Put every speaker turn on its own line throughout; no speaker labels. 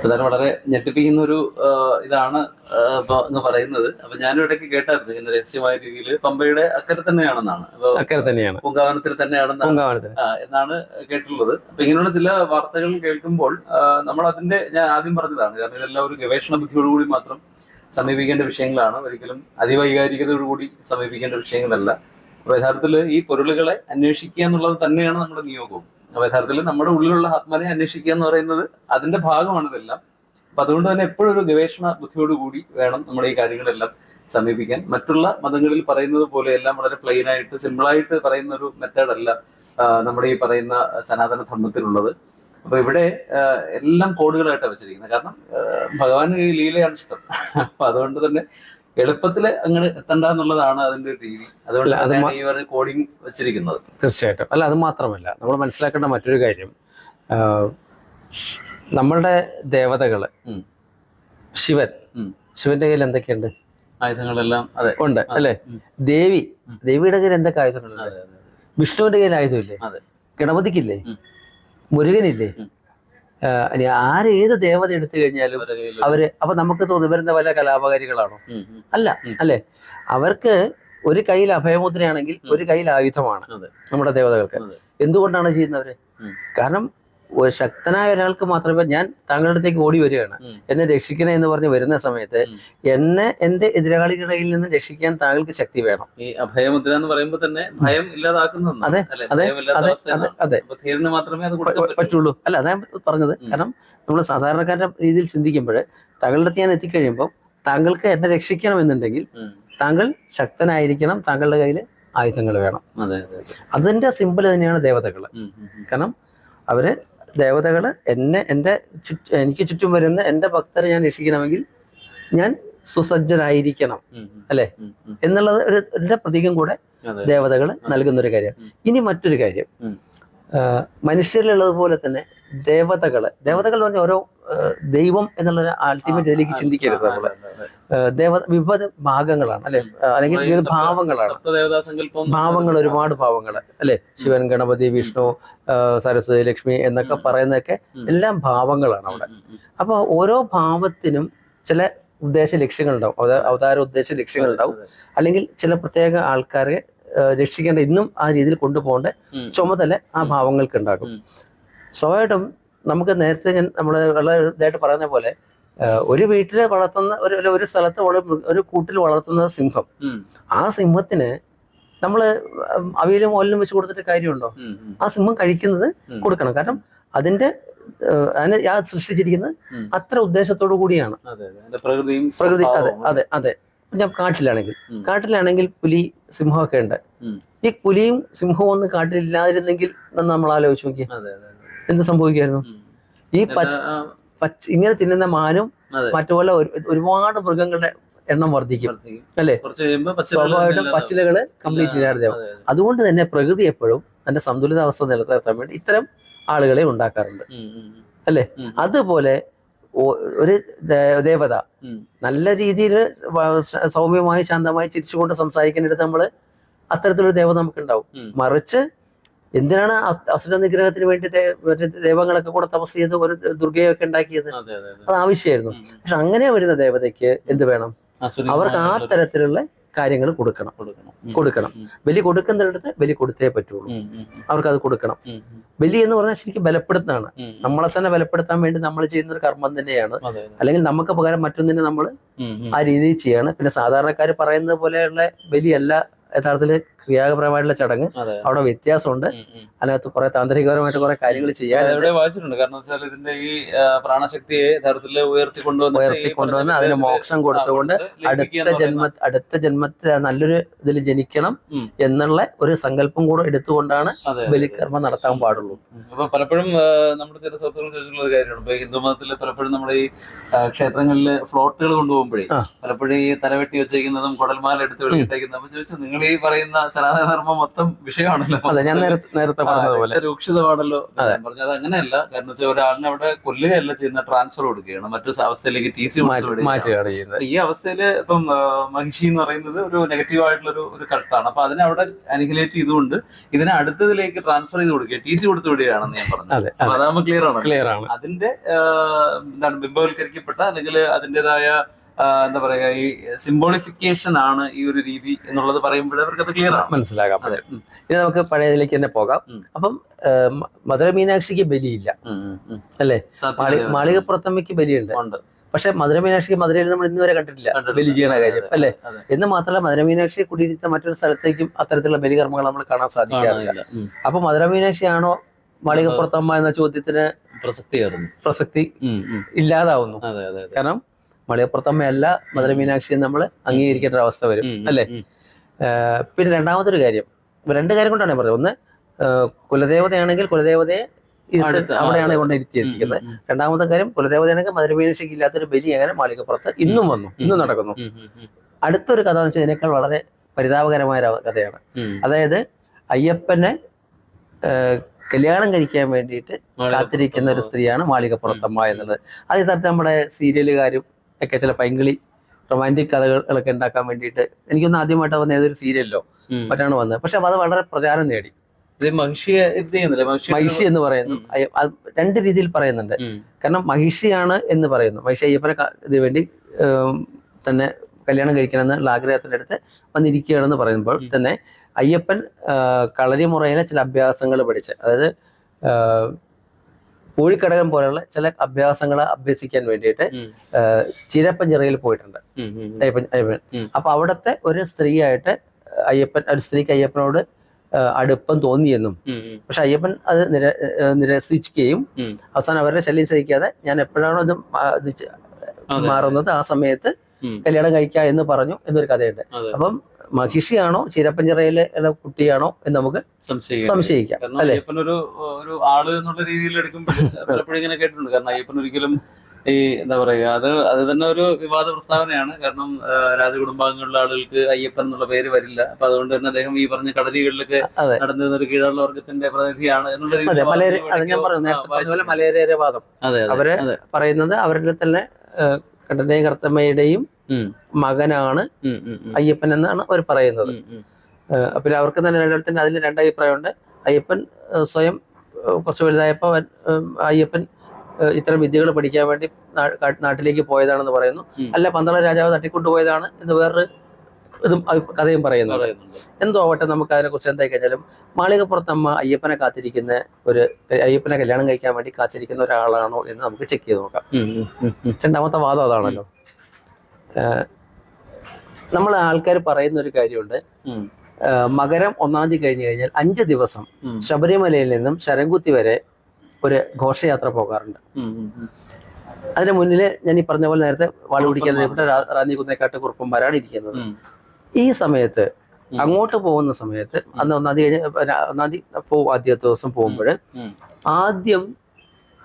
അതായത് വളരെ ഞെട്ടിപ്പിക്കുന്ന ഒരു ഇതാണ് ഇപ്പൊ എന്ന് പറയുന്നത്. അപ്പൊ ഞാനും ഇടയ്ക്ക് കേട്ടായിരുന്നു ഇങ്ങനെ രഹസ്യമായ രീതിയിൽ പമ്പയുടെ അക്കരെ തന്നെയാണെന്നാണ്.
അക്കരെ തന്നെയാണ്.
പൂങ്കാവനത്തിൽ തന്നെയാണെന്നാണ് എന്നാണ് കേട്ടിട്ടുള്ളത്. അപ്പൊ ഇങ്ങനെയുള്ള ചില വാർത്തകൾ കേൾക്കുമ്പോൾ നമ്മൾ അതിന്റെ ഞാൻ ആദ്യം പറഞ്ഞതാണ് കാരണം ഇതെല്ലാം ഒരു ഗവേഷണ ബുദ്ധിയോടുകൂടി മാത്രം സമീപിക്കേണ്ട വിഷയങ്ങളാണ്. ഒരിക്കലും അതിവൈകാരികതയോടുകൂടി സമീപിക്കേണ്ട വിഷയങ്ങളല്ല. അപ്പൊ യഥാർത്ഥത്തിൽ ഈ പൊരുളുകളെ അന്വേഷിക്കുക എന്നുള്ളത് തന്നെയാണ് നമ്മുടെ നിയോഗവും. അപ്പൊ യഥാർത്ഥത്തിൽ നമ്മുടെ ഉള്ളിലുള്ള ആത്മാനെ അന്വേഷിക്കുക എന്ന് പറയുന്നത് അതിന്റെ ഭാഗമാണ് ഇതെല്ലാം. അപ്പൊ അതുകൊണ്ട് തന്നെ എപ്പോഴും ഒരു ഗവേഷണ ബുദ്ധിയോടുകൂടി വേണം നമ്മുടെ ഈ കാര്യങ്ങളെല്ലാം സമീപിക്കാൻ. മറ്റുള്ള മതങ്ങളിൽ പറയുന്നത് പോലെ എല്ലാം വളരെ പ്ലെയിൻ ആയിട്ട് സിമ്പിൾ ആയിട്ട് പറയുന്ന ഒരു മെത്തേഡല്ല നമ്മുടെ ഈ പറയുന്ന സനാതന ധർമ്മത്തിലുള്ളത്. അപ്പൊ ഇവിടെ എല്ലാം കോഡുകളായിട്ടാണ് വെച്ചിരിക്കുന്നത്. കാരണം ഭഗവാന് ലീലയാണ് ഇഷ്ടം. അപ്പൊ അതുകൊണ്ട് തന്നെ എളുപ്പത്തിൽ അങ്ങനെ എത്തണ്ട എന്നുള്ളതാണ് അതിന്റെ ഒരു രീതി. അതുകൊണ്ട് ഈ പറഞ്ഞ കോഡിങ് വെച്ചിരിക്കുന്നത്.
തീർച്ചയായിട്ടും. അല്ല അത് മാത്രമല്ല നമ്മൾ മനസ്സിലാക്കേണ്ട മറ്റൊരു കാര്യം. നമ്മളുടെ
ദേവതകൾ
ശിവൻ. ശിവന്റെ കയ്യിൽ എന്തൊക്കെയുണ്ട്?
ആയുധങ്ങളെല്ലാം അതെ.
ഉണ്ട് അല്ലെ? ദേവി ദേവിയുടെ കയ്യിൽ എന്തൊക്കെ ആയുധങ്ങളുണ്ട്? വിഷ്ണുവിന്റെ കയ്യിൽ ആയുധമില്ലേ. ഗണപതിക്കില്ലേ. മുരുകനില്ലേ? ഇനി ആരേത് ഏത് ദേവത എടുത്തു കഴിഞ്ഞാലും അവർ അപ്പൊ നമുക്ക് തോന്നി വരുന്ന വല്ല കലാപകാരികളാണോ. അല്ല. അല്ലെ? അവർക്ക് ഒരു കയ്യിൽ അഭയമുദ്രയാണെങ്കിൽ ഒരു കയ്യിൽ ആയുധമാണ് നമ്മുടെ ദേവതകൾക്ക്. എന്തുകൊണ്ടാണ് ചെയ്യുന്നവര്. കാരണം ഒരു ശക്തനായ ഒരാൾക്ക് മാത്രമേ ഞാൻ താങ്കളുടെ അടുത്തേക്ക് ഓടി വരികയാണ്. എന്നെ രക്ഷിക്കണേ എന്ന് പറഞ്ഞ് വരുന്ന സമയത്ത്. എന്നെ എന്റെ എതിരാളികളുടെ കയ്യിൽ നിന്ന് രക്ഷിക്കാൻ താങ്കൾക്ക് ശക്തി വേണം.
ഈ അഭയമുദ്ര എന്ന് പറയുമ്പോൾ തന്നെ ഭയം ഇല്ലാതാക്കുന്ന
അതെ, അതെ, അതെ അതെ
മാത്രമേ അത്
പറ്റുള്ളൂ. അല്ല അതാ പറഞ്ഞത്. കാരണം നമ്മൾ സാധാരണക്കാരുടെ രീതിയിൽ ചിന്തിക്കുമ്പോൾ താങ്കളുടെ അടുത്ത് ഞാൻ എത്തിക്കഴിയുമ്പോൾ താങ്കൾക്ക് എന്നെ രക്ഷിക്കണം
എന്നുണ്ടെങ്കിൽ
താങ്കൾ ശക്തനായിരിക്കണം താങ്കളുടെ കയ്യിൽ ആയുധങ്ങൾ വേണം.
അതെ അതെ അതെ.
അതിന്റെ സിമ്പിൾ തന്നെയാണ് ദേവതകൾ. കാരണം അവർ ദേവതകൾ എന്നെ എന്റെ ചുറ്റും എനിക്ക് ചുറ്റും വരുന്ന എന്റെ ഭക്തരെ ഞാൻ രക്ഷിക്കണമെങ്കിൽ ഞാൻ സുസജ്ജനായിരിക്കണം. അല്ലേ? എന്നുള്ളത് ഒരു ഒരു പ്രതീകം കൂടെ ദേവതകൾ നൽകുന്ന ഒരു കാര്യം. ഇനി മറ്റൊരു കാര്യം. മനുഷ്യരിലുള്ളതുപോലെ തന്നെ ദേവതകൾ. ദേവതകൾ എന്ന് പറഞ്ഞാൽ ഓരോ ദൈവം എന്നുള്ള അൾട്ടിമേറ്റ് ഇതിലേക്ക് ചിന്തിക്കരുത് നമ്മൾ. ദേവ വിവിധ ഭാഗങ്ങളാണ് അല്ലെ? അല്ലെങ്കിൽ വിവിധ ഭാവങ്ങളാണ്. ഭാവങ്ങൾ ഒരുപാട് ഭാവങ്ങൾ അല്ലെ? ശിവൻ ഗണപതി വിഷ്ണു സരസ്വതി ലക്ഷ്മി എന്നൊക്കെ. പറയുന്നതൊക്കെ എല്ലാം ഭാവങ്ങളാണ് അവിടെ. അപ്പൊ ഓരോ ഭാവത്തിനും ചില ഉദ്ദേശ ലക്ഷ്യങ്ങളുണ്ടാവും. അവതാ- അവതാര ഉദ്ദേശ ലക്ഷ്യങ്ങളുണ്ടാവും. അല്ലെങ്കിൽ ചില പ്രത്യേക ആൾക്കാരെ രക്ഷിക്കേണ്ട ഇന്നും ആ രീതിയിൽ കൊണ്ടുപോകേണ്ട ചുമതല ആ. ഭാവങ്ങൾക്ക് ഉണ്ടാകും
സ്വാഭാവികം
സ്വാഭാവികമായിട്ടും നമുക്ക് നേരത്തെ ഞാൻ നമ്മൾ വളരെ ഇതായിട്ട് പറയുന്ന പോലെ ഒരു വീട്ടിൽ വളർത്തുന്ന ഒരു ഒരു സ്ഥലത്ത് ഒരു കൂട്ടിൽ വളർത്തുന്ന സിംഹം. ആ സിംഹത്തിന് നമ്മൾ അവയിലും മോലിലും വെച്ച് കൊടുത്തിട്ട് കാര്യമുണ്ടോ? ആ സിംഹം കഴിക്കുന്നത് കൊടുക്കണം. കാരണം അതിന്റെ അതിനെ ആ സൃഷ്ടിച്ചിരിക്കുന്നത് അത്ര ഉദ്ദേശത്തോടു കൂടിയാണ്. പ്രകൃതി അതെ അതെ അതെ. ഞാൻ കാട്ടിലാണെങ്കിൽ കാട്ടിലാണെങ്കിൽ പുലി സിംഹമൊക്കെ ഉണ്ട്. ഈ പുലിയും സിംഹവും ഒന്നും കാട്ടിലില്ലാതിരുന്നെങ്കിൽ നമ്മൾ ആലോചിച്ച് നോക്കി
അതെ, അതെ, അതെ.
എന്ത് സംഭവിക്കായിരുന്നു ഈ പച്ച ഇങ്ങനെ തിന്നുന്ന മാനും. മറ്റുപോലെ ഒരുപാട് മൃഗങ്ങളുടെ എണ്ണം വർദ്ധിക്കും. അല്ലെ? സ്വാഭാവികമായിട്ടും പച്ചിലകൾ കംപ്ലീറ്റ് ഇല്ലാതെയാവും.
അതെ, അതെ.
അതുകൊണ്ട് തന്നെ പ്രകൃതി എപ്പോഴും തന്റെ സന്തുലിതാവസ്ഥ നിലനിർത്താൻ വേണ്ടി ഇത്തരം ആളുകളെ ഉണ്ടാക്കാറുണ്ട്. അല്ലേ? അതുപോലെ ഒരു ദേവത. നല്ല രീതിയിൽ സൗമ്യമായി ശാന്തമായി ചിരിച്ചുകൊണ്ട് സംസാരിക്കുന്നിടത്ത് നമ്മൾ അത്തരത്തിലൊരു ദേവത നമുക്ക് ഉണ്ടാവും മറിച്ച് എന്തിനാണ് അസ്- അസുര നിഗ്രഹത്തിന് വേണ്ടി ദേവങ്ങളൊക്കെ മറ്റേ ദൈവങ്ങളൊക്കെ കൂടെ തപസ് ചെയ്ത് ഒരു ദുർഗയൊക്കെ ഉണ്ടാക്കിയത്?
അതെ,
ആവശ്യമായിരുന്നു. പക്ഷെ അങ്ങനെ വരുന്ന ദേവതയ്ക്ക് എന്ത് വേണം? അവർക്ക് ആ തരത്തിലുള്ള കാര്യങ്ങൾ കൊടുക്കണം.
കൊടുക്കണം.
ബലി കൊടുക്കുന്നിടത്ത് ബലി കൊടുത്തേ പറ്റുള്ളൂ. അവർക്ക് അത് കൊടുക്കണം. ബലി എന്ന് പറഞ്ഞാൽ ശരിക്കും ബലപ്പെടുത്താണ്. നമ്മളെ തന്നെ ബലപ്പെടുത്താൻ വേണ്ടി നമ്മൾ ചെയ്യുന്ന ഒരു കർമ്മം തന്നെയാണ്. അല്ലെങ്കിൽ നമുക്ക് പകരം മറ്റൊന്നിനെ നമ്മൾ. ആ രീതിയിൽ ചെയ്യാണ്. പിന്നെ സാധാരണക്കാർ പറയുന്നത് പോലെയുള്ള ബലിയല്ല യഥാർത്ഥത്തിൽ ക്രിയാപരമായിട്ടുള്ള ചടങ്ങ്. അവിടെ വ്യത്യാസമുണ്ട്. അതിനകത്ത് കുറെ താന്ത്രികപരമായിട്ട് കുറെ കാര്യങ്ങൾ
ചെയ്യാൻ വായിച്ചിട്ടുണ്ട്? കാരണം വെച്ചാൽ ഇതിന്റെ ഈ പ്രാണശക്തിയെ യഥാർത്ഥത്തിൽ ഉയർത്തി
കൊണ്ടുവന്ന് അതിന് മോക്ഷം കൊടുത്തുകൊണ്ട് അടുത്ത ജന്മ അടുത്ത ജന്മത്തിൽ നല്ലൊരു ഇതിൽ ജനിക്കണം എന്നുള്ള ഒരു സങ്കല്പം കൂടെ എടുത്തുകൊണ്ടാണ്
ബലിക്കർമ്മം.
ബലികർമ്മം നടത്താൻ പാടുള്ളൂ.
അപ്പൊ പലപ്പോഴും നമ്മുടെ ചില സുഹൃത്തുക്കൾ ചോദിച്ചിട്ടുള്ള ഒരു കാര്യമാണ് ഇപ്പൊ ഹിന്ദു മതത്തിൽ പലപ്പോഴും നമ്മുടെ ഈ ക്ഷേത്രങ്ങളിൽ ഫ്ലോട്ടുകൾ കൊണ്ടുപോകുമ്പോഴേ പലപ്പോഴും ഈ തലവെട്ടി വെച്ചേക്കുന്നതും കുടൽമാല എടുത്ത് വെളിയിട്ടേക്കുന്നതും. അപ്പൊ ചോദിച്ചു നിങ്ങൾ ഈ പറയുന്ന സനാതന ധർമ്മം മൊത്തം വിഷയമാണല്ലോ.
അതെ ഞാൻ നേരത്തെ പറഞ്ഞതുപോലെ.
രൂക്ഷിതമാണല്ലോ പറഞ്ഞത്. അങ്ങനെയല്ല. കാരണം വെച്ചാൽ ഒരാളിനെ അവിടെ കൊല്ലുകയല്ല ചെയ്യുന്ന ട്രാൻസ്ഫർ കൊടുക്കുകയാണ്. മറ്റൊരു അവസ്ഥയിലേക്ക് ടി സി
മാറ്റി മാറ്റുകയാണ് ചെയ്യുന്നത്.
ഈ അവസ്ഥയിൽ ഇപ്പം മഹിഷി എന്ന് പറയുന്നത് ഒരു നെഗറ്റീവ് ആയിട്ടുള്ള ഒരു കട്ടാണ് അപ്പൊ അതിനെ അവിടെ അനിഹിലേറ്റ് ചെയ്തുകൊണ്ട് ഇതിനെ അടുത്തതിലേക്ക് ട്രാൻസ്ഫർ ചെയ്ത് കൊടുക്കുക. ടി സി കൊടുത്തു വിടുകയാണെന്ന് ഞാൻ പറഞ്ഞു
അതെ
അപ്പൊ അതാകുമ്പോൾ ക്ലിയർ ആണ്
ക്ലിയർ ആണ്.
അതിന്റെ എന്താണ് ബിംബവൽക്കരിക്കപ്പെട്ട അല്ലെങ്കിൽ അതിന്റെതായ എന്താ പറയാ ഈ സിംബോളിഫിക്കേഷൻ ആണ് ഈ ഒരു രീതി എന്നുള്ളത് പറയുമ്പോൾ അവർക്ക് അത് ക്ലിയർ ആണ്
മനസ്സിലാകാം
അതെ
ഇനി നമുക്ക് പഴയതിലേക്ക് തന്നെ പോകാം. അപ്പം മധുര മീനാക്ഷിക്ക് ബലിയില്ല. അല്ലേ? മാളികപ്പുറത്തമ്മയ്ക്ക് ബലിയുണ്ട്.
ഉണ്ട്.
പക്ഷെ മധുര മീനാക്ഷിക്ക് മധുരയിൽ നമ്മൾ ഇന്ന് വരെ കണ്ടിട്ടില്ല. ബലി ചെയ്യണ കാര്യം അല്ലെ. എന്ന് മാത്രമല്ല മധുര മീനാക്ഷിയെ കുടിയിരുത്ത മറ്റൊരു സ്ഥലത്തേക്കും അത്തരത്തിലുള്ള ബലികർമ്മങ്ങൾ നമ്മൾ കാണാൻ സാധിക്കാറില്ല. അപ്പൊ മധുര മീനാക്ഷിയാണോ മാളികപ്പുറത്തമ്മ എന്ന ചോദ്യത്തിന് പ്രസക്തി
പ്രസക്തി.
ഇല്ലാതാവുന്നു. കാരണം മളികപ്പുറത്തമ്മയല്ല മധുര മീനാക്ഷിയെ നമ്മൾ അംഗീകരിക്കേണ്ട ഒരു അവസ്ഥ വരും അല്ലേ? പിന്നെ രണ്ടാമതൊരു കാര്യം രണ്ട് കാര്യം കൊണ്ടാണ് പറഞ്ഞത്. ഒന്ന് കുലദേവതയാണെങ്കിൽ കുലദേവതയെ അവിടെയാണ് കൊണ്ട്
ഉം.
രണ്ടാമത്തെ കാര്യം കുലദേവതയാണെങ്കിൽ മധുര മീനാക്ഷിക്ക് ഇല്ലാത്തൊരു ബലി അങ്ങനെ മാളികപ്പുറത്ത് ഇന്നും വന്നു ഇന്നും നടക്കുന്നു. അടുത്തൊരു കഥ എന്ന് വെച്ചാൽ ഇതിനേക്കാൾ വളരെ പരിതാപകരമായ കഥയാണ്. അതായത് അയ്യപ്പനെ കല്യാണം കഴിക്കാൻ വേണ്ടിയിട്ട് കാത്തിരിക്കുന്ന ഒരു സ്ത്രീയാണ് മാളികപ്പുറത്തമ്മ എന്നത്. അത് തരത്തിൽ നമ്മുടെ സീരിയലുകാരും ഒക്കെ ചില പൈങ്കിളി റൊമാന്റിക് കഥകളൊക്കെ ഉണ്ടാക്കാൻ വേണ്ടിയിട്ട് എനിക്കൊന്ന് ആദ്യമായിട്ട് വന്ന ഏതൊരു സീരിയലിലോ മറ്റാണ് വന്നത്. പക്ഷെ അത് വളരെ പ്രചാരം നേടി.
മഹിഷി
എന്ന് പറയുന്നു. രണ്ട് രീതിയിൽ പറയുന്നുണ്ട്. കാരണം മഹിഷിയാണ് എന്ന് പറയുന്നു. മഹിഷി അയ്യപ്പനെ ഇതിനു വേണ്ടി തന്നെ കല്യാണം കഴിക്കണമെന്നുള്ള ആഗ്രഹത്തിന്റെ അടുത്ത് വന്നിരിക്കുകയാണെന്ന് പറയുമ്പോൾ തന്നെ അയ്യപ്പൻ കളരി കളരിമുറയിലെ ചില അഭ്യാസങ്ങൾ പഠിച്ച് അതായത് ആ, പോലെയുള്ള ചില അഭ്യാസങ്ങളെ അഭ്യസിക്കാൻ വേണ്ടിയിട്ട്. ചിരപ്പഞ്ചിറയിൽ പോയിട്ടുണ്ട്. അയ്യപ്പൻ അയ്യപ്പൻ. അപ്പൊ അവിടത്തെ ഒരു സ്ത്രീയായിട്ട് അയ്യപ്പൻ ഒരു സ്ത്രീക്ക് അയ്യപ്പനോട് അടുപ്പം തോന്നിയെന്നും. പക്ഷെ അയ്യപ്പൻ അത് നിര നിരസിക്കുകയും. അവസാനം അവരുടെ ശല്യം സഹിക്കാതെ ഞാൻ എപ്പോഴാണോ
അതെ.
മാറുന്നത് ആ സമയത്ത്. കല്യാണം കഴിക്കുക എന്ന് പറഞ്ഞു എന്നൊരു കഥയുണ്ട്. അപ്പം മഹിഷിയാണോ ചീരപ്പഞ്ചിറയിലെ കുട്ടിയാണോ എന്ന് നമുക്ക്
സംശയിക്കാം.
സംശയിക്കാം അല്ലെ?
ഒരു ഒരു ആൾ എന്നുള്ള രീതിയിൽ എടുക്കുമ്പോൾ പലപ്പോഴും ഇങ്ങനെ കേട്ടിട്ടുണ്ട്. കാരണം അയ്യപ്പൻ ഒരിക്കലും ഈ എന്താ പറയുക അത് അത് തന്നെ ഒരു വിവാദ പ്രസ്താവനയാണ്. കാരണം രാജകുടുംബാംഗങ്ങളിലെ ആളുകൾക്ക് അയ്യപ്പൻ എന്നുള്ള പേര് വരില്ല. അപ്പൊ അതുകൊണ്ട് തന്നെ അദ്ദേഹം ഈ പറഞ്ഞ കടലികളിലൊക്കെ. നടന്നിരുന്ന ഒരു കീഴുള്ള വർഗത്തിന്റെ പ്രതിനിധിയാണ് എന്നുള്ള
ഞാൻ പറഞ്ഞു
അവർ
പറയുന്നത് അവരുടെ തന്നെ കണ്ടനെയും കർത്തമ്മയുടെയും മകനാണ് അയ്യപ്പൻ എന്നാണ് അവർ പറയുന്നത്. പിന്നെ അവർക്ക് തന്നെ രണ്ടിടത്തിന് അതിൽ രണ്ടഭിപ്രായമുണ്ട് അയ്യപ്പൻ സ്വയം കുറച്ച് വലുതായപ്പോൾ അയ്യപ്പൻ ഇത്തരം വിദ്യകൾ പഠിക്കാൻ വേണ്ടി നാട്ടിലേക്ക് പോയതാണെന്ന് പറയുന്നു. അല്ല പന്തള രാജാവ് തട്ടിക്കൊണ്ടുപോയതാണ് എന്ന് വേറൊരു ഇതും കഥയും പറയുന്നു
പറയുന്നുണ്ട്.
എന്തോ ആവട്ടെ നമുക്ക് അതിനെക്കുറിച്ച് എന്തായി കഴിഞ്ഞാലും മാളികപ്പുറത്തമ്മ അയ്യപ്പനെ കാത്തിരിക്കുന്ന ഒരു അയ്യപ്പനെ കല്യാണം കഴിക്കാൻ വേണ്ടി കാത്തിരിക്കുന്ന ഒരാളാണോ എന്ന് നമുക്ക് ചെക്ക് ചെയ്ത് നോക്കാം. രണ്ടാമത്തെ വാദം അതാണല്ലോ. നമ്മൾ ആൾക്കാർ പറയുന്ന ഒരു കാര്യമുണ്ട്. മകരം ഒന്നാം തീയതി കഴിഞ്ഞു കഴിഞ്ഞാൽ അഞ്ച് ദിവസം ശബരിമലയിൽ നിന്നും ശരംകുത്തി വരെ ഒരു ഘോഷയാത്ര പോകാറുണ്ട്. അതിന് മുന്നിൽ ഞാൻ ഈ പറഞ്ഞ പോലെ നേരത്തെ വാൾ പിടിക്കാൻ റാന്നി കുന്നേക്കാട്ട് കുറുപ്പന്മാരാണ് ഇരിക്കുന്നത്. ഈ സമയത്ത് അങ്ങോട്ട് പോകുന്ന സമയത്ത് അന്ന് നദി കഴിഞ്ഞ് ര- ഒന്നാം പോ ആദ്യത്തെ ദിവസം പോകുമ്പോൾ ആദ്യം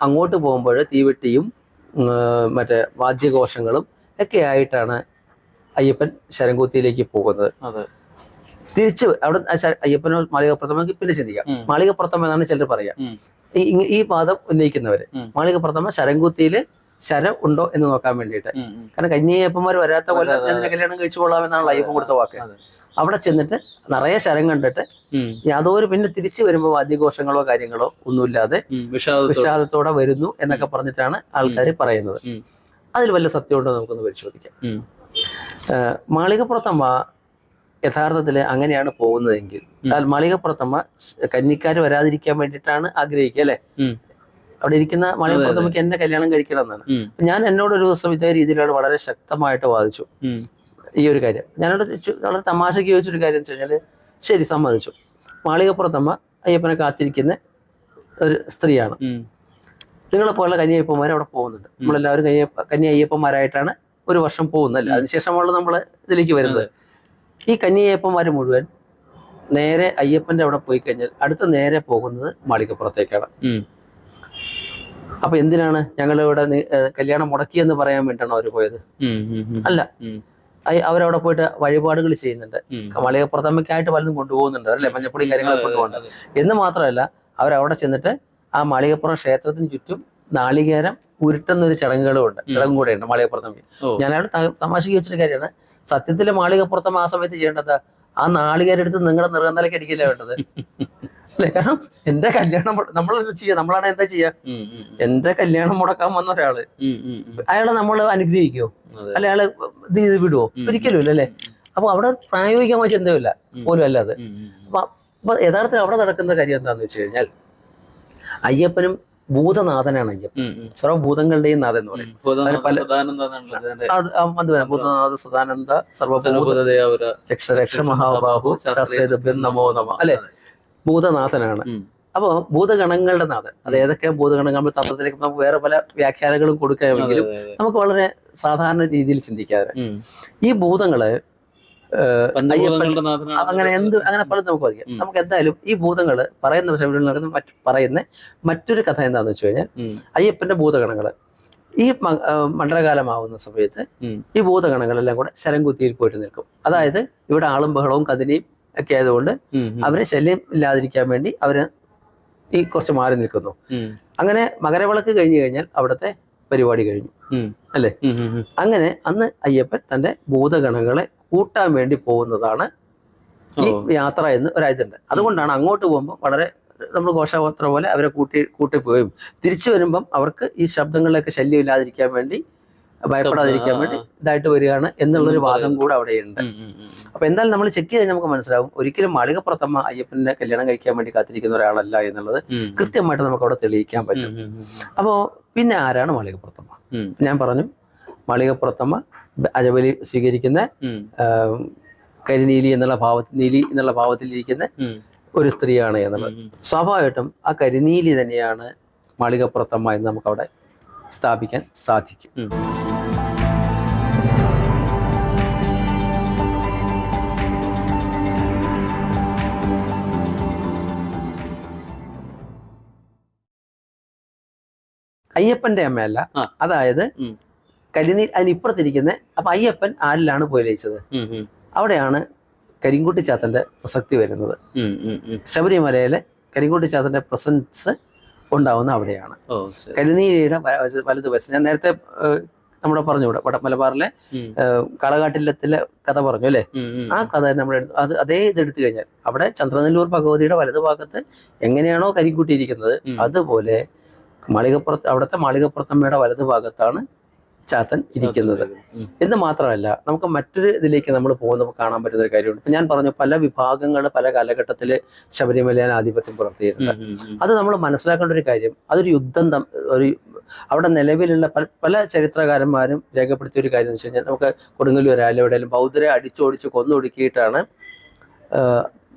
അങ്ങോട്ട് പോകുമ്പോൾ തീവെട്ടിയും മറ്റേ വാദ്യഘോഷങ്ങളും ഒക്കെ ആയിട്ടാണ് അയ്യപ്പൻ ശരംകുത്തിയിലേക്ക് പോകുന്നത്. തിരിച്ച് അവിടെ അയ്യപ്പനോ മാളികപ്രഥമയ്ക്ക് പിന്നെ ചിന്തിക്കാം. മാളികപ്രഥമ എന്നാണ് ചിലർ പറയാ? ഈ- പാദം വാദം ഉന്നയിക്കുന്നവര്. മാളികപ്രഥമ ശരംകുത്തിയിൽ ശരം ഉണ്ടോ എന്ന് നോക്കാൻ വേണ്ടിയിട്ട്. കാരണം കന്യയ്യപ്പന്മാർ വരാത്ത പോലെ കല്യാണം കഴിച്ചു കൊള്ളാമെന്നാണ് അയ്യപ്പൻ കൊടുത്ത വാക്ക്. അവിടെ ചെന്നിട്ട് നിറയെ ശരം കണ്ടിട്ട് യാതൊരു പിന്നെ തിരിച്ചു വരുമ്പോൾ വാദ്യഘോഷങ്ങളോ കാര്യങ്ങളോ ഒന്നുമില്ലാതെ.
വിഷാദത്തോടെ.
വരുന്നു എന്നൊക്കെ പറഞ്ഞിട്ടാണ് ആൾക്കാർ പറയുന്നത് അതിൽ വല്ല സത്യമുണ്ടോ നമുക്കൊന്ന് പരിശോധിക്കാം. മാളികപ്പുറത്തമ്മ യഥാർത്ഥത്തിൽ അങ്ങനെയാണ് പോകുന്നതെങ്കിൽ മാളികപ്പുറത്തമ്മ കന്നിക്കാർ വരാതിരിക്കാൻ വേണ്ടിയിട്ടാണ് ആഗ്രഹിക്കുക അല്ലെ. അവിടെ ഇരിക്കുന്ന മാളികപ്പുറത്തമ്മയ്ക്ക് എന്നെ കല്യാണം കഴിക്കണം എന്നാണ് ഞാൻ എന്നോട് ഒരു ദിവസം ഇതേ രീതിയിലാണ് വളരെ ശക്തമായിട്ട് വാദിച്ചു. ഈ ഒരു കാര്യം. ഞാനോട് വളരെ തമാശക്ക് ചോദിച്ചൊരു കാര്യം എന്ന് വെച്ച് കഴിഞ്ഞാൽ ശരി സമ്മതിച്ചു. മാളികപ്പുറത്തമ്മ അയ്യപ്പനെ കാത്തിരിക്കുന്ന ഒരു സ്ത്രീയാണ്. നിങ്ങളെ പോലുള്ള കന്യയ്യപ്പന്മാർ അവിടെ പോകുന്നുണ്ട്. നമ്മളെല്ലാവരും കന്യ കന്യ അയ്യപ്പന്മാരായിട്ടാണ് ഒരു വർഷം പോകുന്നല്ല? അതിനുശേഷമാണ് നമ്മൾ ഇതിലേക്ക് വരുന്നത്. ഈ കന്യയ്യപ്പന്മാർ മുഴുവൻ നേരെ അയ്യപ്പന്റെ അവിടെ പോയി കഴിഞ്ഞാൽ അടുത്ത നേരെ പോകുന്നത് മാളികപ്പുറത്തേക്കാണ്. അപ്പൊ എന്തിനാണ് ഞങ്ങൾ ഇവിടെ കല്യാണം മുടക്കി കല്യാണം മുടക്കിയെന്ന് പറയാൻ വേണ്ടിയാണ് അവർ പോയത്. അല്ല. അവരവിടെ പോയിട്ട് വഴിപാടുകൾ ചെയ്യുന്നുണ്ട്. മാളികപ്രഥമയ്ക്കായിട്ട് പലതും കൊണ്ടുപോകുന്നുണ്ട്. അല്ലെ? മഞ്ഞപ്പൊടിയും കാര്യങ്ങളൊക്കെ
കൊണ്ടുപോകുന്നത്
കൊണ്ടുപോകുന്നുണ്ട്. എന്ന് മാത്രമല്ല അവരവിടെ ചെന്നിട്ട് ആ മാളികപ്പുറം ക്ഷേത്രത്തിന് ചുറ്റും നാളികേരം ഉരുട്ടുന്ന ഒരു ചടങ്ങുകളും ഉണ്ട്. ചടങ്ങും കൂടെ ഉണ്ട് മാളികപ്പുറത്തമ്മയ്ക്ക്
ഞാനവിടെ
ഞാൻ അവിടെ ത- തമാശക്ക് വെച്ചൊരു കാര്യമാണ്. സത്യത്തിലെ മാളികപ്പുറത്തമ്മ ആ സമയത്ത് ചെയ്യേണ്ടത് ആ നാളികേരം എടുത്ത് നിങ്ങളുടെ നിറന്തലയ്ക്ക് അടിക്കില്ല വേണ്ടത്? അല്ലേ കാരണം എന്റെ കല്യാണം നമ്മൾ ചെയ്യാ നമ്മളാണ് എന്താ ചെയ്യാ. എന്റെ കല്യാണം മുടക്കാൻ വന്ന
ഒരാൾ.
അയാളെ നമ്മൾ
അനുഗ്രഹിക്കോ.
അല്ലെ അയാൾ ഇത് ചെയ്ത് വിടുവോ. ഒരിക്കലും ഇല്ല അല്ലേ അപ്പൊ അവിടെ പ്രായോഗികമായ ചിന്തയില്ല പോലും അല്ലാതെ. അപ്പൊ യഥാർത്ഥത്തിൽ അവിടെ നടക്കുന്ന കാര്യം എന്താന്ന് വെച്ച് കഴിഞ്ഞാൽ അയ്യപ്പനും ഭൂതനാഥനാണ് അയ്യപ്പൻ സർവഭൂതങ്ങളുടെയും. നാഥൻ എന്ന് പറയും.
ഭൂതനാഥ
സദാനന്ദ സർവഭൂത
ലക്ഷ
രക്ഷ രക്ഷ മഹാബാഹു ശാസ്ത്രേതഭ്യം നമോ നമ അല്ലെ ഭൂതനാഥനാണ്. അപ്പോൾ ഭൂതഗണങ്ങളുടെ നാഥൻ അത് ഏതൊക്കെ ഭൂതഗണങ്ങൾ നമ്മൾ തത്വത്തിലേക്ക് നമുക്ക് വേറെ പല വ്യാഖ്യാനങ്ങളും കൊടുക്കാമെങ്കിലും. നമുക്ക് വളരെ സാധാരണ രീതിയിൽ ചിന്തിക്കാതെ. ഈ
ഭൂതങ്ങൾ
അങ്ങനെ എന്ത് അങ്ങനെ പല നമുക്ക് വാദിക്കാം.
നമുക്ക്
എന്തായാലും ഈ ഭൂതങ്ങൾ പറയുന്ന വിഷയങ്ങളിൽ നടക്കുന്ന മറ്റ് പറയുന്ന മറ്റൊരു കഥ എന്താണെന്ന് വെച്ച് കഴിഞ്ഞാൽ. അയ്യപ്പന്റെ ഭൂതഗണങ്ങൾ. ഈ മണ്ഡലകാലമാവുന്ന സമയത്ത് ഈ ഭൂതഗണങ്ങളെല്ലാം കൂടെ ശരംകുത്തിയിൽ പോയിട്ട് നിൽക്കും. അതായത് ഇവിടെ ആളും ബഹളവും കതിനിയും ഒക്കെ ആയതുകൊണ്ട്. അവരെ ശല്യം ഇല്ലാതിരിക്കാൻ വേണ്ടി അവർ ഈ കുറച്ച് മാറി നിൽക്കുന്നു അങ്ങനെ മകരവിളക്ക് കഴിഞ്ഞു കഴിഞ്ഞാൽ അവിടുത്തെ പരിപാടി കഴിഞ്ഞു. അല്ലേ? അങ്ങനെ അന്ന് അയ്യപ്പൻ തന്റെ ഭൂതഗണങ്ങളെ കൂട്ടാൻ വേണ്ടി പോകുന്നതാണ് ഈ. യാത്ര എന്ന് ഒരായതുണ്ട് അതുകൊണ്ടാണ് അങ്ങോട്ട് പോകുമ്പോൾ വളരെ നമ്മൾ ഘോഷയാത്ര പോലെ അവരെ കൂട്ടി കൂട്ടി പോയും തിരിച്ചു വരുമ്പം അവർക്ക് ഈ ശബ്ദങ്ങളിലൊക്കെ ശല്യം ഇല്ലാതിരിക്കാൻ വേണ്ടി ഭയപ്പെടാതിരിക്കാൻ വേണ്ടി ഇതായിട്ട് വരികയാണ് എന്നുള്ളൊരു വാദം. കൂടെ അവിടെയുണ്ട്. അപ്പൊ എന്തായാലും നമ്മൾ ചെക്ക് ചെയ്ത് നമുക്ക് മനസ്സിലാവും. ഒരിക്കലും മാളികപ്പുറത്തമ്മ അയ്യപ്പനെ കല്യാണം കഴിക്കാൻ വേണ്ടി കാത്തിരിക്കുന്ന ഒരാളല്ല എന്നുള്ളത് കൃത്യമായിട്ട് നമുക്ക് അവിടെ തെളിയിക്കാൻ പറ്റും. അപ്പോൾ പിന്നെ ആരാണ് മാളികപ്പുറത്തമ്മ ഞാൻ പറഞ്ഞു മാളികപ്പുറത്തമ്മ അജബലി സ്വീകരിക്കുന്ന കരിനീലി എന്നുള്ള ഭാവത്തിൽ നീലി എന്നുള്ള ഭാവത്തിലിരിക്കുന്ന. ഒരു സ്ത്രീയാണ് എന്നുള്ളത്. സ്വാഭാവികമായിട്ടും ആ കരിനീലി തന്നെയാണ് മാളികപ്പുറത്തമ്മ എന്ന് നമുക്കവിടെ സ്ഥാപിക്കാൻ സാധിക്കും. അയ്യപ്പന്റെ അമ്മയല്ല. അതായത്
കരിനീർ
കരിനീ അതിനിപ്പുറത്തിരിക്കുന്ന അപ്പൊ അയ്യപ്പൻ ആരിലാണ് പോയി ലയിച്ചത്. അവിടെയാണ് കരിങ്കുട്ടി ചാത്തന്റെ പ്രസക്തി വരുന്നത്. ശബരിമലയിലെ കരിങ്കുട്ടി ചാത്തന്റെ പ്രസൻസ് ഉണ്ടാവുന്ന അവിടെയാണ് കരിനീരിയുടെ വലതുവശം ഞാൻ നേരത്തെ നമ്മുടെ പറഞ്ഞുകൂടെ വട മലബാറിലെ. കളകാട്ടില്ലത്തിലെ കഥ പറഞ്ഞു അല്ലേ. ആ കഥ നമ്മൾ അത് അതേ ഇതെടുത്തു കഴിഞ്ഞാൽ അവിടെ ചന്ദ്രനല്ലൂർ ഭഗവതിയുടെ വലതുഭാഗത്ത് എങ്ങനെയാണോ
കരിക്കൂട്ടിയിരിക്കുന്നത്
അതുപോലെ മാളികപ്പുറത്ത് അവിടുത്തെ മാളികപ്പുറത്തമ്മയുടെ വലതുഭാഗത്താണ് ചാത്തൻ ഇരിക്കുന്നത്. എന്ന് മാത്രമല്ല നമുക്ക് മറ്റൊരു ഇതിലേക്ക് നമ്മൾ പോകുന്ന കാണാൻ പറ്റുന്ന ഒരു കാര്യമുണ്ട്. ഇപ്പൊ ഞാൻ പറഞ്ഞു പല വിഭാഗങ്ങൾ പല കാലഘട്ടത്തിൽ ശബരിമലയിൽ ആധിപത്യം പുലർത്തിയിട്ടുണ്ട്. അത് നമ്മൾ മനസ്സിലാക്കേണ്ട ഒരു കാര്യം അതൊരു യുദ്ധം ഒരു അവിടെ നിലവിലുള്ള പല പല ചരിത്രകാരന്മാരും രേഖപ്പെടുത്തിയ ഒരു കാര്യം എന്ന് വെച്ച് കഴിഞ്ഞാൽ നമുക്ക് കൊടുങ്ങല്ലൂർ ആയാലും എവിടെയാലും ബൗദ്ധരെ അടിച്ചോടിച്ച് കൊന്നൊടുക്കിയിട്ടാണ്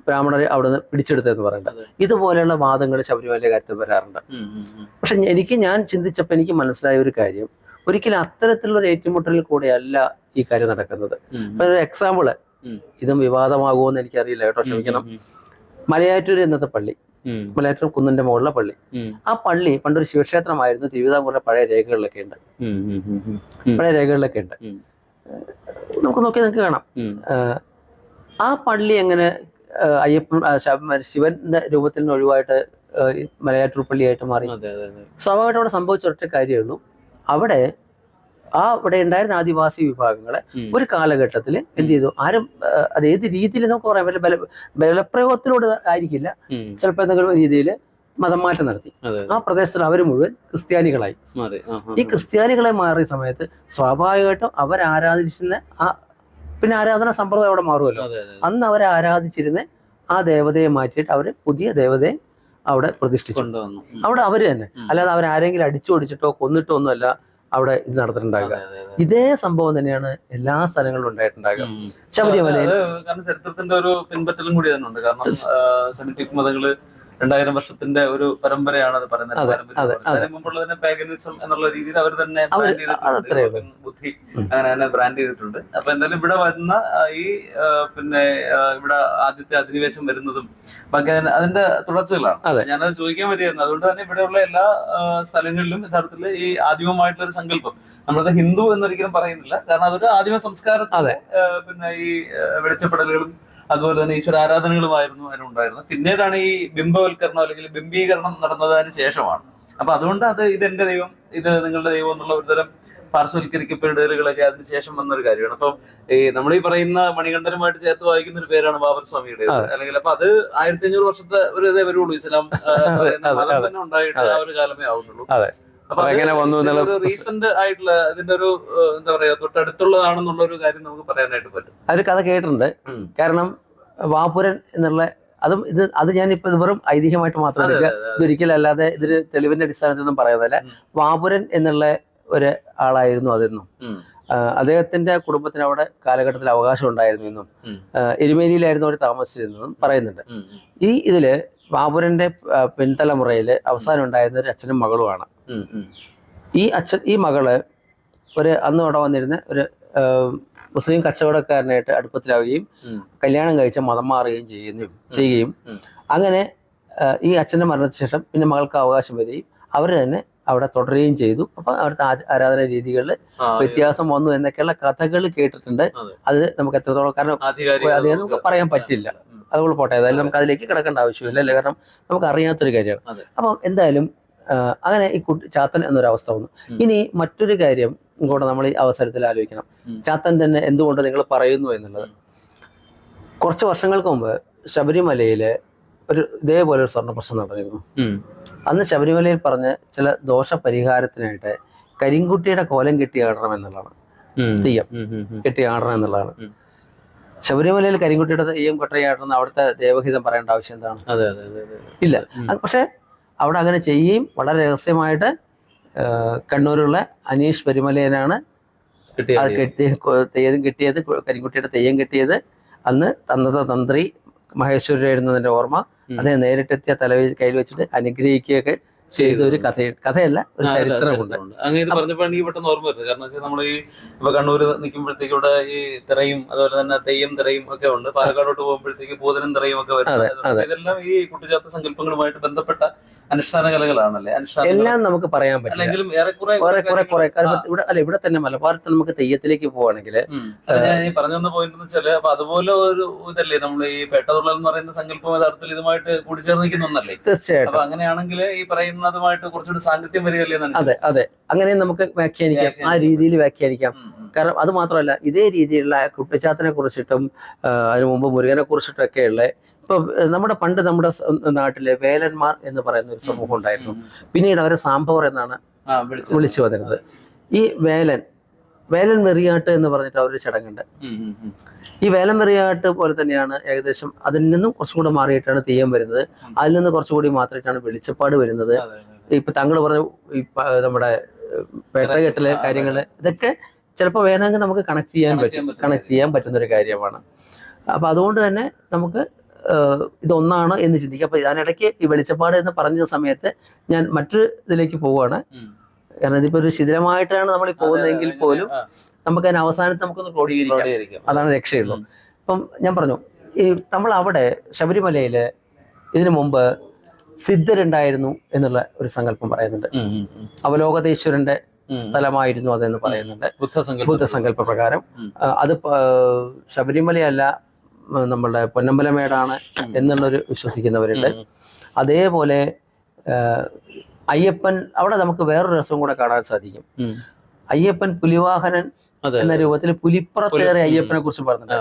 ബ്രാഹ്മണരെ അവിടെ നിന്ന് പിടിച്ചെടുത്തതെന്ന് പറയുന്നത്. ഇതുപോലെയുള്ള വാദങ്ങൾ ശബരിമലയിലെ കാര്യത്തിൽ വരാറുണ്ട്. പക്ഷെ എനിക്ക് ഞാൻ ചിന്തിച്ചപ്പോൾ എനിക്ക് മനസ്സിലായ ഒരു കാര്യം ഒരിക്കലും അത്തരത്തിലുള്ള ഒരു ഏറ്റുമുട്ടലിൽ കൂടെയല്ല ഈ കാര്യം നടക്കുന്നത്. ഇപ്പൊ ഒരു
എക്സാമ്പിൾ
ഇതും വിവാദമാകുമോ എന്ന് എനിക്കറിയില്ല കേട്ടോ ക്ഷമിക്കണം. മലയാറ്റൂർ എന്നത്തെ പള്ളി മലയാറ്റൂർ കുന്നിന്റെ മുകളിലെ പള്ളി. ആ പള്ളി പണ്ടൊരു ശിവക്ഷേത്രമായിരുന്നു തിരുവിതാംകൂറിലെ പഴയ രേഖകളിലൊക്കെ ഉണ്ട്. പഴയ രേഖകളിലൊക്കെ ഉണ്ട്. നമുക്ക് നോക്കി നിങ്ങൾക്ക് കാണാം. ആ പള്ളി എങ്ങനെ അയ്യപ്പൻ ശിവൻ ശിവന്റെ രൂപത്തിൽ നിന്ന് ഒഴിവായിട്ട് മലയാറ്റൂർ പള്ളിയായിട്ട് മാറി. സ്വാഭാവികമായിട്ട് അവിടെ സംഭവിച്ച ഒറ്റ കാര്യമുള്ളൂ അവിടെ ആ അവിടെ ഉണ്ടായിരുന്ന ആദിവാസി വിഭാഗങ്ങളെ ഒരു കാലഘട്ടത്തിൽ എന്ത് ചെയ്തു? ആരും അത് ഏത് രീതിയിൽ നമുക്ക് പറയാൻ പറ്റില്ല. ബല ബലപ്രയോഗത്തിലൂടെ ആയിരിക്കില്ല.
ചിലപ്പോ
ചിലപ്പോൾ എന്തെങ്കിലും രീതിയിൽ മതം മാറ്റം നടത്തി ആ പ്രദേശത്തിൽ അവർ മുഴുവൻ ക്രിസ്ത്യാനികളായി. ഈ ക്രിസ്ത്യാനികളെ മാറിയ സമയത്ത് സ്വാഭാവികമായിട്ടും അവർ ആരാധിച്ചിരുന്ന ആ പിന്നെ ആരാധന സമ്പ്രദായം അവിടെ മാറുമല്ലോ. അന്ന് അവർ ആരാധിച്ചിരുന്ന ആ ദേവതയെ മാറ്റിയിട്ട് അവർ പുതിയ ദേവതയെ അവിടെ പ്രതിഷ്ഠിച്ചു.
കൊണ്ടുവന്നു.
അവിടെ അവർ തന്നെ. അല്ലാതെ അവരാരെങ്കിലും അടിച്ചോടിച്ചിട്ടോ കൊന്നിട്ടോ ഒന്നുമല്ല അവിടെ ഇത്
അതെ.
ഇതേ സംഭവം തന്നെയാണ് എല്ലാ സ്ഥലങ്ങളിലും ഉണ്ടായിട്ടുണ്ടാകുക
ശബരിമല ചരിത്രത്തിന്റെ ഒരു പിൻപറ്റലും കൂടി തന്നെ ഉണ്ട്. കാരണം സെമിറ്റിക് മതങ്ങൾ രണ്ടായിരം വർഷത്തിന്റെ ഒരു പരമ്പരയാണ് അത് പറയുന്നത്. അതിന് മുമ്പുള്ളതിനെ പാഗനിസം എന്നുള്ള രീതിയിൽ അവർ തന്നെ ചെയ്തിട്ടുണ്ട്. ബുദ്ധി അങ്ങനെ തന്നെ ബ്രാൻഡ് ചെയ്തിട്ടുണ്ട്. അപ്പൊ എന്തായാലും ഇവിടെ വരുന്ന ഈ പിന്നെ ഇവിടെ ആദ്യത്തെ അധിനിവേശം വരുന്നതും ബാക്കി അതിന്റെ തുടർച്ചകളാണ്. ഞാനത് ചോദിക്കാൻ വരികയായിരുന്നു. അതുകൊണ്ട് തന്നെ ഇവിടെയുള്ള എല്ലാ സ്ഥലങ്ങളിലും യഥാർത്ഥത്തിൽ ഈ ആദിമമായിട്ടുള്ള ഒരു സങ്കല്പം. നമ്മളത് ഹിന്ദു എന്നൊരിക്കലും പറയുന്നില്ല. കാരണം അതൊരു ആദിമ സംസ്കാരം പിന്നെ ഈ വെളിച്ചപ്പെടലുകളും അതുപോലെ തന്നെ ഈശ്വര ആരാധനകളുമായിരുന്നു അതിനുണ്ടായിരുന്നത് പിന്നീടാണ് ഈ ബിംബവൽക്കരണം അല്ലെങ്കിൽ ബിംബീകരണം നടന്നതിന് ശേഷമാണ്. അപ്പൊ അതുകൊണ്ട് അത് ഇതെന്റെ എന്റെ ദൈവം ഇത് നിങ്ങളുടെ ദൈവം എന്നുള്ള ഒരുതരം പാർശ്വവൽക്കരിക്കപ്പെടലുകളൊക്കെ അതിന് ശേഷം വന്ന ഒരു കാര്യമാണ്. അപ്പം ഈ നമ്മൾ ഈ പറയുന്ന മണികണ്ഠനുമായിട്ട് ചേർത്ത് വായിക്കുന്ന ഒരു പേരാണ് ബാബർ സ്വാമിയുടെ അല്ലെങ്കിൽ അപ്പൊ അത് ആയിരത്തി അഞ്ഞൂറ് വർഷത്തെ ഒരു ഇതേ വരുള്ളൂ. ഇസ്ലാം മതം തന്നെ ഉണ്ടായിട്ട് ആ ഒരു കാലമേ ആവുന്നുള്ളൂ.
അത്. വന്നു
ഒരു റീസെന്റ് ആയിട്ടുള്ള ഇതിന്റെ ഒരു എന്താ പറയാ തൊട്ടടുത്തുള്ളതാണെന്നുള്ള ഒരു കാര്യം നമുക്ക് പറയാനായിട്ട് പറ്റും.
അതൊരു കഥ കേട്ടിട്ടുണ്ട്. കാരണം വാപുരൻ എന്നുള്ള അതും ഇത് അത് ഞാനിപ്പോൾ ഇത് വെറും ഐതിഹ്യമായിട്ട് മാത്രം എടുക്കുക.
അതെ, അതെ.
ഇതൊരിക്കലും അല്ലാതെ ഇതിന് തെളിവിന്റെ അടിസ്ഥാനത്തിൽ ഒന്നും പറയുന്നതല്ല. വാപുരൻ എന്നുള്ള ഒരു ആളായിരുന്നു അതെന്നും. അദ്ദേഹത്തിന്റെ കുടുംബത്തിന് അവിടെ കാലഘട്ടത്തിൽ അവകാശം ഉണ്ടായിരുന്നു എന്നും. എരുമേലിയിലായിരുന്നു അവർ താമസിച്ചിരുന്നതും പറയുന്നുണ്ട്. ഈ ഇതിൽ ബാബുരന്റെ പിൻതലമുറയിൽ അവസാനം ഉണ്ടായിരുന്ന ഒരു അച്ഛനും മകളുമാണ്. ഈ അച്ഛൻ ഈ മകൾ ഒരു അന്ന് അവിടെ വന്നിരുന്ന ഒരു മുസ്ലിം കച്ചവടക്കാരനായിട്ട് അടുപ്പത്തിലാവുകയും. കല്യാണം കഴിച്ച മതം മാറുകയും ചെയ്യുകയും.
ചെയ്യുകയും
അങ്ങനെ ഈ അച്ഛന്റെ മരണത്തിന് ശേഷം പിന്നെ മകൾക്ക് അവകാശം വരികയും അവർ തന്നെ അവിടെ തുടരുകയും ചെയ്തു. അപ്പൊ അവിടുത്തെ ആരാധന രീതികളിൽ വ്യത്യാസം വന്നു എന്നൊക്കെയുള്ള കഥകൾ കേട്ടിട്ടുണ്ട്.
അത്.
നമുക്ക് എത്രത്തോളം കാരണം അധികം നമുക്ക് പറയാൻ പറ്റില്ല. അതുകൊണ്ട് പോട്ടെ ഏതായാലും നമുക്ക് അതിലേക്ക് കിടക്കേണ്ട ആവശ്യമില്ല അല്ലേ? കാരണം നമുക്ക് അറിയാത്തൊരു കാര്യമാണ്. അപ്പം എന്തായാലും അങ്ങനെ ഈ കുട്ടി ചാത്തൻ എന്നൊരവസ്ഥ വന്നു. ഇനി മറ്റൊരു കാര്യം കൂടെ നമ്മൾ ഈ അവസരത്തിൽ ആലോചിക്കണം. ചാത്തൻ തന്നെ എന്തുകൊണ്ട് നിങ്ങൾ പറയുന്നു എന്നുള്ളത്. കുറച്ച് വർഷങ്ങൾക്ക് മുമ്പ് ശബരിമലയിൽ ഒരു ഇതേപോലെ ഒരു സ്വർണ പ്രശ്നം നടന്നിരുന്നു. അന്ന് ശബരിമലയിൽ പറഞ്ഞ ചില ദോഷ പരിഹാരത്തിനായിട്ട് കരിങ്കുട്ടിയുടെ കോലം കെട്ടിയാടണം എന്നുള്ളതാണ്. തെയ്യം. കെട്ടിയാടണം എന്നുള്ളതാണ്. ശബരിമലയിൽ കരിങ്കുട്ടിയുടെ തെയ്യം കൊട്ടയാടണം അവിടുത്തെ ദേവഹിതം പറയേണ്ട ആവശ്യം എന്താണ്? ഇല്ല. പക്ഷേ അവിടെ അങ്ങനെ ചെയ്യുകയും വളരെ രഹസ്യമായിട്ട് കണ്ണൂരുള്ള അനീഷ് പരിമലയനാണ്
കിട്ടിയ
അത് തെയ്യം കിട്ടിയത് കരിക്കുട്ടിയുടെ കരിങ്കുട്ടിയുടെ തെയ്യം കിട്ടിയത്. അന്ന് തന്നത തന്ത്രി മഹേശ്വരനായിരുന്നതിന്റെ ഓർമ്മ.
അതെ
അദ്ദേഹം നേരിട്ടെത്തിയ തല കയ്യിൽ വെച്ചിട്ട് അനുഗ്രഹിക്കുകയൊക്കെ ചെയ്ത. ഒരു കഥ കഥയല്ല ഒരു ചരിത്രമുണ്ട്.
അങ്ങനെ പറഞ്ഞപ്പോൾ എനിക്ക് പെട്ടെന്ന് ഓർമ്മ വരുന്നത്. കാരണം വെച്ചാൽ നമ്മൾ ഈ ഇപ്പൊ കണ്ണൂർ നിൽക്കുമ്പോഴത്തേക്ക് ഇവിടെ ഈ തിറയും അതുപോലെ തന്നെ തെയ്യം തിറയും ഒക്കെ ഉണ്ട്. പാലക്കാടോട്ട് പോകുമ്പോഴത്തേക്ക് പൂതനും തിറയും ഒക്കെ വരുന്നത്. ഇതെല്ലാം ഈ കുട്ടിച്ചാത്ത സങ്കല്പങ്ങളുമായിട്ട് ബന്ധപ്പെട്ട അനുഷ്ഠാന കലകളാണല്ലേ അനുഷ്ഠാന
എല്ലാം നമുക്ക് പറയാൻ പറ്റില്ല.
അല്ലെങ്കിലും ഏറെക്കുറെ
കുറെ കുറെ ഇവിടെ അല്ല ഇവിടെ തന്നെ മലബാറിൽ നമുക്ക് തെയ്യത്തിലേക്ക് പോവാണെങ്കിൽ
ഞാൻ ഈ പറഞ്ഞു വന്ന പോയിന്റ് എന്ന് വെച്ചാൽ അപ്പൊ അതുപോലെ ഒരു ഇതല്ലേ നമ്മൾ ഈ പേട്ടതുള്ളൽ എന്ന് പറയുന്ന സങ്കല്പം യഥാർത്ഥത്തിൽ ഇതുമായിട്ട് കൂടിച്ചേർന്നിരിക്കുന്ന ഒന്നല്ലേ?
തീർച്ചയായിട്ടും.
അപ്പൊ അങ്ങനെയാണെങ്കിൽ ഈ പറയുന്നതുമായിട്ട് കുറച്ചുകൂടി സാന്നിധ്യം വരികയല്ലേ
അതെ അതെ. അങ്ങനെ നമുക്ക് വ്യാഖ്യാനിക്കാം. ആ രീതിയിൽ വ്യാഖ്യാനിക്കാം. കാരണം അത് മാത്രമല്ല ഇതേ രീതിയിലുള്ള കുട്ടിച്ചാത്തിനെ കുറിച്ചിട്ടും അതിനു മുമ്പ് മുരുകനെ കുറിച്ചിട്ടും ഉള്ള ഇപ്പൊ നമ്മുടെ പണ്ട് നമ്മുടെ നാട്ടിലെ വേലന്മാർ എന്ന് പറയുന്ന ഒരു സമൂഹം ഉണ്ടായിരുന്നു. പിന്നീട് അവരെ സാംഭവർ എന്നാണ്. വിളിച്ചു വന്നിരുന്നത്. ഈ വേലൻ വേലൻ വെറിയാട്ട് എന്ന് പറഞ്ഞിട്ട് അവരൊരു ചടങ്ങുണ്ട്. ഈ വേലൻ വെറിയാട്ട് പോലെ തന്നെയാണ് ഏകദേശം അതിൽ നിന്നും കുറച്ചും കൂടെ മാറിയിട്ടാണ് തെയ്യം വരുന്നത്. അതിൽ നിന്ന് കുറച്ചുകൂടി മാത്രമായിട്ടാണ് വെളിച്ചപ്പാട് വരുന്നത്. ഇപ്പൊ താങ്കൾ പറഞ്ഞ നമ്മുടെ പേട്ടകെട്ടിലെ കാര്യങ്ങൾ ഇതൊക്കെ ചിലപ്പോൾ വേണമെങ്കിൽ നമുക്ക് കണക്ട് ചെയ്യാൻ പറ്റും. കണക്ട് ചെയ്യാൻ പറ്റുന്ന ഒരു കാര്യമാണ്. അപ്പൊ അതുകൊണ്ട് തന്നെ നമുക്ക് ഇതൊന്നാണ് എന്ന് ചിന്തിക്കുക അപ്പൊ അതിനിടയ്ക്ക് ഈ വെളിച്ചപ്പാട് എന്ന് പറഞ്ഞ സമയത്ത് ഞാൻ മറ്റൊരു ഇതിലേക്ക് പോവുകയാണ്. കാരണം ഇതിപ്പോ ഒരു ശിഥിലമായിട്ടാണ് നമ്മൾ പോകുന്നതെങ്കിൽ പോലും നമുക്ക് അതിന് അവസാനത്ത് നമുക്കൊന്ന് ക്രോഡീകരിക്കാം. അതാണ് രക്ഷയുള്ളൂ
ഇപ്പം
അപ്പം ഞാൻ പറഞ്ഞു ഈ നമ്മൾ അവിടെ ശബരിമലയിൽ ഇതിനു മുമ്പ് സിദ്ധരുണ്ടായിരുന്നു എന്നുള്ള ഒരു സങ്കല്പം പറയുന്നുണ്ട്. അവലോകതേശ്വരന്റെ സ്ഥലമായിരുന്നു അതെന്ന് പറയുന്നുണ്ട്.
ബുദ്ധസങ്കല്പ
ബുദ്ധസങ്കല്പ പ്രകാരം. അത് ശബരിമലയല്ല നമ്മളുടെ പൊന്നമ്പലമേടാണ്. എന്നുള്ളൊരു വിശ്വസിക്കുന്നവരുണ്ട്. അതേപോലെ അയ്യപ്പൻ അവിടെ നമുക്ക് വേറൊരു രസവും കൂടെ കാണാൻ സാധിക്കും. അയ്യപ്പൻ പുലിവാഹനൻ എന്ന രൂപത്തിൽ പുലിപ്പുറത്തേറെ
പുലി-
അയ്യപ്പനെ കുറിച്ച് പറഞ്ഞിട്ടുണ്ട്.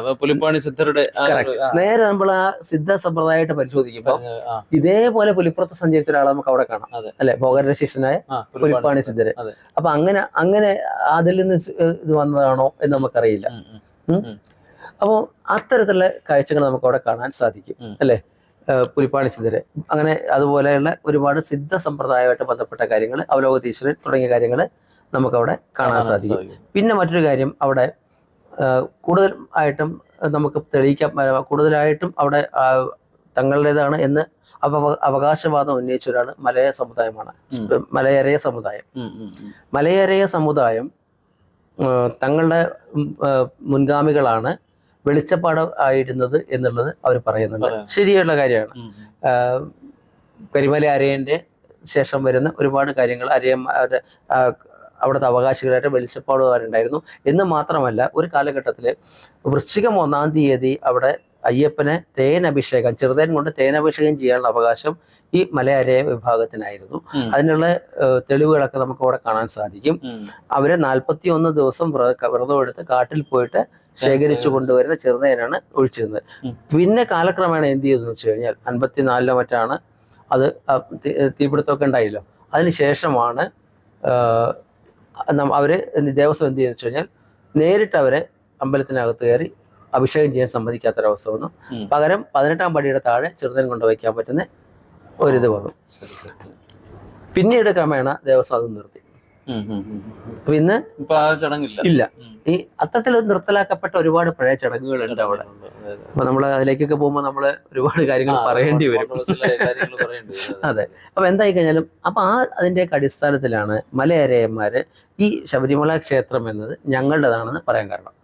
നേരെ നമ്മൾ ആ സിദ്ധ സമ്പ്രദായമായിട്ട് പരിശോധിക്കുമ്പോൾ ഇതേപോലെ പുലിപ്പുറത്ത് സഞ്ചരിച്ച ഒരാളെ നമുക്ക് അവിടെ കാണാം. അല്ലെ? ഭോഗരുടെ ശിഷ്യനായ പുലിപ്പാണി സിദ്ധര്. അപ്പൊ അങ്ങനെ അങ്ങനെ അതിൽ നിന്ന് ഇത് വന്നതാണോ എന്ന് നമുക്കറിയില്ല. അപ്പോൾ അത്തരത്തിലുള്ള കാഴ്ചകൾ നമുക്ക് അവിടെ കാണാൻ സാധിക്കും. അല്ലെ? പുലിപ്പാണി സിദ്ധര് അങ്ങനെ അതുപോലെയുള്ള ഒരുപാട് സിദ്ധ സമ്പ്രദായമായിട്ട് ബന്ധപ്പെട്ട കാര്യങ്ങൾ അവലോകതീശ്വരൻ തുടങ്ങിയ കാര്യങ്ങൾ നമുക്കവിടെ കാണാൻ സാധിക്കും. പിന്നെ മറ്റൊരു കാര്യം അവിടെ കൂടുതൽ ആയിട്ടും നമുക്ക് തെളിയിക്കാൻ കൂടുതലായിട്ടും അവിടെ തങ്ങളുടേതാണ് എന്ന് അവ- അവകാശവാദം ഉന്നയിച്ചൊരാണ് മലയ സമുദായമാണ്. മലയരയ സമുദായം. മലയരയ സമുദായം തങ്ങളുടെ മുൻഗാമികളാണ്. വെളിച്ചപ്പാട് ആയിരുന്നത് എന്നുള്ളത് അവർ പറയുന്നുണ്ട്.
പറയാം.
ശരിയുള്ള കാര്യമാണ്. കരിമല അരയന്റെ ശേഷം വരുന്ന ഒരുപാട് കാര്യങ്ങൾ അരയന്മാരുടെ അവിടുത്തെ അവകാശികളായിട്ട് വെളിച്ചപ്പാടുകാരുണ്ടായിരുന്നു എന്ന് മാത്രമല്ല ഒരു കാലഘട്ടത്തിൽ വൃശ്ചികം ഒന്നാം തീയതി അവിടെ അയ്യപ്പനെ തേനഭിഷേകം ചെറുതേൻ കൊണ്ട് തേനഭിഷേകം ചെയ്യാനുള്ള അവകാശം ഈ മലയരയ വിഭാഗത്തിനായിരുന്നു. അതിനുള്ള തെളിവുകളൊക്കെ നമുക്ക് അവിടെ കാണാൻ സാധിക്കും. അവർ നാൽപ്പത്തി ഒന്ന് ദിവസം വ്രതം എടുത്ത് കാട്ടിൽ പോയിട്ട് ശേഖരിച്ചു കൊണ്ടുവരുന്ന ചെറുനേരാണ് ഒഴിച്ചിരുന്നത്. പിന്നെ കാലക്രമേണ എന്ത് ചെയ്തെന്ന് വെച്ച് കഴിഞ്ഞാൽ അൻപത്തിനാലിലോ മറ്റാണ് അത് തീപിടുത്തമൊക്കെ ഉണ്ടായില്ലോ അതിനുശേഷമാണ് അവർ അവർ ദേവസ്വം എന്ത് ചെയ്യുന്നു വെച്ച് കഴിഞ്ഞാൽ നേരിട്ട് അവരെ അമ്പലത്തിനകത്ത് കയറി അഭിഷേകം ചെയ്യാൻ സമ്മതിക്കാത്തൊരവസ്ഥ വന്നു. പകരം പതിനെട്ടാം പടിയുടെ താഴെ ചെറുതേൻ കൊണ്ടുവയ്ക്കാൻ പറ്റുന്ന ഒരിത് വന്നു. പിന്നീട് ക്രമേണ ദേവസ്വം അത് നിർത്തി. അപ്പൊ ഇന്ന് ഇല്ല. ഈ അത്തരത്തിൽ നിർത്തലാക്കപ്പെട്ട ഒരുപാട് പഴയ ചടങ്ങുകളുണ്ട്. അവിടെ. അപ്പൊ നമ്മൾ അതിലേക്കൊക്കെ പോകുമ്പോൾ നമ്മൾ ഒരുപാട് കാര്യങ്ങൾ പറയേണ്ടി വരും. അതെ അപ്പൊ എന്തായി കഴിഞ്ഞാലും അപ്പൊ ആ അതിന്റെയൊക്കെ അടിസ്ഥാനത്തിലാണ് മലയരയന്മാര് ഈ ശബരിമല ക്ഷേത്രം എന്നത് ഞങ്ങളുടേതാണെന്ന് പറയാൻ കാരണം.